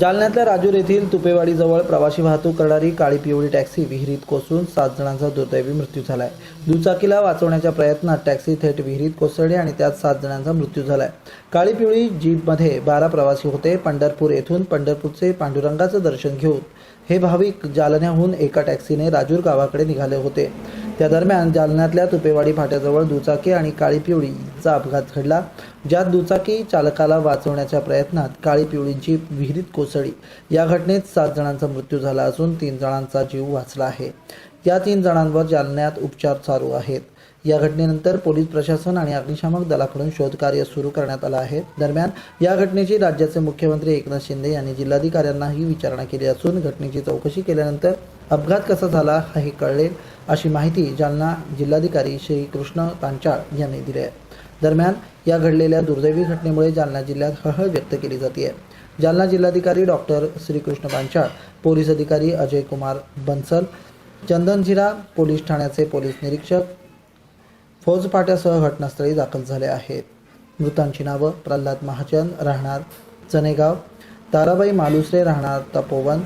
जालन्यातल्या राजूर येथील तुपेवाडीजवळ प्रवासी वाहतूक करणारी काळी पिवळी टॅक्सी विहिरीत कोसळून सात जणांचा दुर्दैवी मृत्यू झालाय. दुचाकीला वाचवण्याच्या प्रयत्नात टॅक्सी थेट विहिरीत कोसळली आणि त्यात सात जणांचा मृत्यू झालाय. काळी पिवळी जीपमध्ये बारा प्रवासी होते. पंढरपूर येथून पंढरपूरचे पांडुरंगाचं दर्शन घेऊन हे भाविक जालन्याहून एका टॅक्सीने राजूर गावाकडे निघाले होते. त्या दरम्यान जालन्यातल्या तुपेवाडी फाट्याजवळ दुचाकी आणि काळी पिवळीचा अपघात घडला ज्यात दुचाकी चालकाला वाचवण्याच्या प्रयत्नात काळी पिवळी जीप विहिरीत कोसळली या घटनेत सात जणांचा मृत्यू झाला असून तीन जणांचा जीव वाचला आहे. या तीन जणांवर जालन्यात उपचार चालू आहेत. या घटनेनंतर पोलीस प्रशासन आणि अग्निशामक दलाकडून शोधकार्य सुरू करण्यात आलं आहे. दरम्यान या घटनेची राज्याचे मुख्यमंत्री एकनाथ शिंदे यांनी जिल्हाधिकाऱ्यांनाही विचारणा केली असून घटनेची चौकशी केल्यानंतर अपघात कसा झाला हे कळेल अशी माहिती जालना जिल्हाधिकारी श्री कृष्ण पांचाळ यांनी दिली आहे. दरम्यान या घडलेल्या दुर्दैवी घटनेमुळे जालना जिल्ह्यात हळहळ व्यक्त केली जाते जालना जिल्हाधिकारी डॉक्टर श्रीकृष्ण पांचाळ पोलीस अधिकारी अजय कुमार बन्सल चंदनझिरा पोलीस ठाण्याचे पोलीस निरीक्षक फौजपाट्यासह घटनास्थळी दाखल झाले आहेत. मृतांची नावं प्रल्हाद महाजन राहणार चनेगाव ताराबाई मालुसरे राहणार तपोवन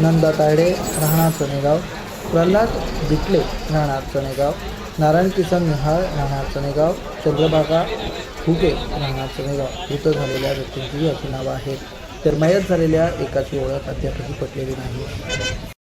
नंदा तायडे राहणार चनेगाव प्रल्हाद बिटले राहणार चनेगाव नारायण किसन निहाळ राहणार चनेगाव चंद्रभागा हुके राहणार चनेगाव मृत झालेल्या व्यक्तींची अशी नावं आहेत. तर मयत झालेल्या एकाची ओळख अद्यापही पटलेली नाही.